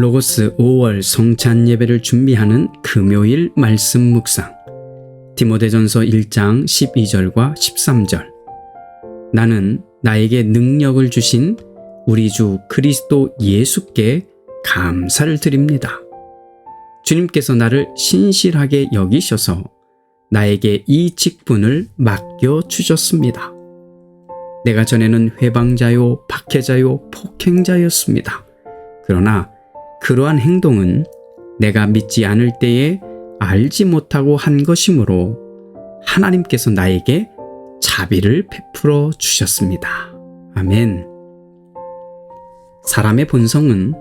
로고스 5월 성찬 예배를 준비하는 금요일 말씀 묵상. 디모데전서 1장 12절과 13절. 나는 나에게 능력을 주신 우리 주 그리스도 예수께 감사를 드립니다. 주님께서 나를 신실하게 여기셔서 나에게 이 직분을 맡겨 주셨습니다. 내가 전에는 회방자요, 박해자요, 폭행자였습니다. 그러나 그러한 행동은 내가 믿지 않을 때에 알지 못하고 한 것이므로 하나님께서 나에게 자비를 베풀어 주셨습니다. 아멘. 사람의 본성은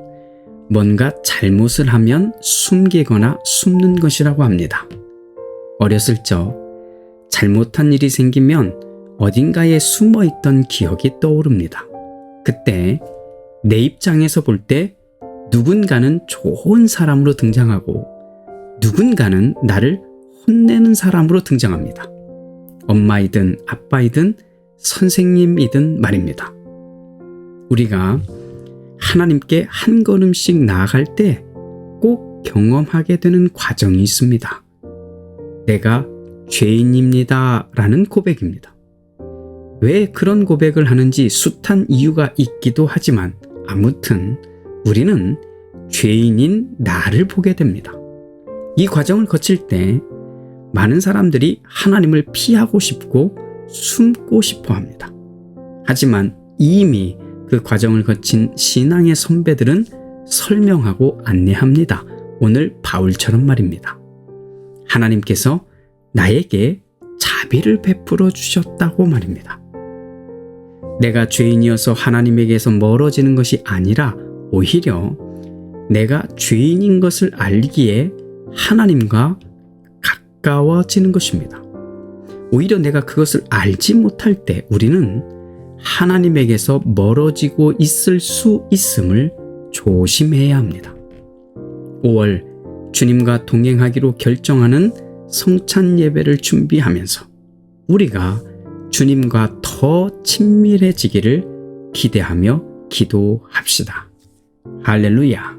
뭔가 잘못을 하면 숨기거나 숨는 것이라고 합니다. 어렸을 적 잘못한 일이 생기면 어딘가에 숨어 있던 기억이 떠오릅니다. 그때 내 입장에서 볼 때 누군가는 좋은 사람으로 등장하고 누군가는 나를 혼내는 사람으로 등장합니다. 엄마이든 아빠이든 선생님이든 말입니다. 우리가 하나님께 한 걸음씩 나아갈 때 꼭 경험하게 되는 과정이 있습니다. 내가 죄인입니다. 라는 고백입니다. 왜 그런 고백을 하는지 숱한 이유가 있기도 하지만 아무튼 우리는 죄인인 나를 보게 됩니다. 이 과정을 거칠 때 많은 사람들이 하나님을 피하고 싶고 숨고 싶어 합니다. 하지만 이미 그 과정을 거친 신앙의 선배들은 설명하고 안내합니다. 오늘 바울처럼 말입니다. 하나님께서 나에게 자비를 베풀어 주셨다고 말입니다. 내가 죄인이어서 하나님에게서 멀어지는 것이 아니라 오히려 내가 죄인인 것을 알기에 하나님과 가까워지는 것입니다. 오히려 내가 그것을 알지 못할 때 우리는 하나님에게서 멀어지고 있을 수 있음을 조심해야 합니다. 5월 주님과 동행하기로 결정하는 성찬 예배를 준비하면서 우리가 주님과 더 친밀해지기를 기대하며 기도합시다. 할렐루야.